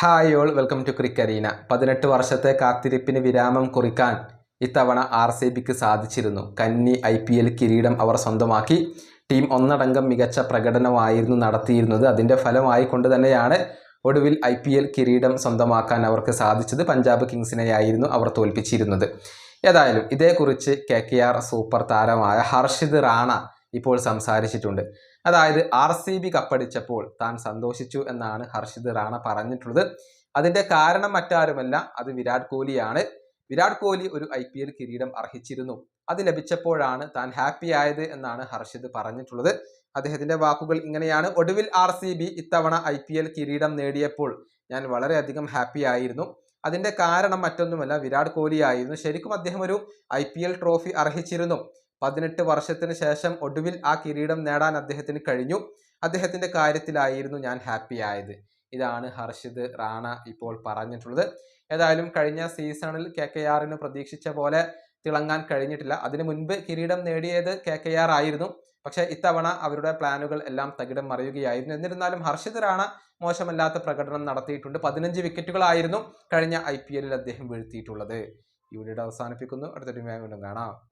Hi all welcome to Crickarena പതിനെട്ട് വർഷത്തെ കാത്തിരിപ്പിന് വിരാമം കുറിക്കാൻ ഇത്തവണ ആർ സി ബിക്ക് സാധിച്ചിരുന്നു. കന്നി ഐ പി എൽ കിരീടം അവർ സ്വന്തമാക്കി. ടീം ഒന്നടങ്കം മികച്ച പ്രകടനമായിരുന്നു നടത്തിയിരുന്നത്. അതിന്റെ ഫലമായി കൊണ്ട് തന്നെയാണ് ഒടുവിൽ ഐ പി എൽ കിരീടം സ്വന്തമാക്കാൻ അവർക്ക് സാധിച്ചത്. പഞ്ചാബ് കിങ്സിനെയായിരുന്നു അവർ തോൽപ്പിച്ചിരുന്നത്. ഏതായാലും ഇതേക്കുറിച്ച് കെ കെ ആർ സൂപ്പർ താരമായ ഹർഷിദ് റാണ ഇപ്പോൾ സംസാരിച്ചിട്ടുണ്ട്. അതായത് ആർ സി ബി കപ്പടിച്ചപ്പോൾ താൻ സന്തോഷിച്ചു എന്നാണ് ഹർഷിദ് റാണ പറഞ്ഞിട്ടുള്ളത്. അതിന്റെ കാരണം മറ്റാരുമല്ല അത് വിരാട് കോഹ്ലിയാണ്. വിരാട് കോഹ്ലി ഒരു ഐ പി എൽ കിരീടം അർഹിച്ചിരുന്നു. അത് ലഭിച്ചപ്പോഴാണ് താൻ ഹാപ്പി ആയത് എന്നാണ് ഹർഷിദ് പറഞ്ഞിട്ടുള്ളത്. അദ്ദേഹത്തിന്റെ വാക്കുകൾ ഇങ്ങനെയാണ്. ഒടുവിൽ ആർ സി ബി ഇത്തവണ ഐ പി എൽ കിരീടം നേടിയപ്പോൾ ഞാൻ വളരെയധികം ഹാപ്പി ആയിരുന്നു. അതിന്റെ കാരണം മറ്റൊന്നുമല്ല വിരാട് കോഹ്ലി ആയിരുന്നു. ശരിക്കും അദ്ദേഹം ഒരു ഐ പി എൽ ട്രോഫി അർഹിച്ചിരുന്നു. പതിനെട്ട് വർഷത്തിന് ശേഷം ഒടുവിൽ ആ കിരീടം നേടാൻ അദ്ദേഹത്തിന് കഴിഞ്ഞു. അദ്ദേഹത്തിന്റെ കാര്യത്തിലായിരുന്നു ഞാൻ ഹാപ്പി ആയത്. ഇതാണ് ഹർഷിത് റാണ ഇപ്പോൾ പറഞ്ഞിട്ടുള്ളത്. ഏതായാലും കഴിഞ്ഞ സീസണിൽ കെ കെ ആറിന് പ്രതീക്ഷിച്ച പോലെ തിളങ്ങാൻ കഴിഞ്ഞിട്ടില്ല. അതിനു മുൻപ് കിരീടം നേടിയത് കെ കെ ആർ ആയിരുന്നു. പക്ഷേ ഇത്തവണ അവരുടെ പ്ലാനുകൾ എല്ലാം തകിടം മറിയുകയായിരുന്നു. എന്നിരുന്നാലും ഹർഷിത് റാണ മോശമല്ലാത്ത പ്രകടനം നടത്തിയിട്ടുണ്ട്. പതിനഞ്ച് വിക്കറ്റുകളായിരുന്നു കഴിഞ്ഞ ഐ പി എല്ലിൽ അദ്ദേഹം വീഴ്ത്തിയിട്ടുള്ളത്. വീഡിയോ അവസാനിപ്പിക്കുന്നു. അടുത്തൊരു വീണ്ടും കാണാം.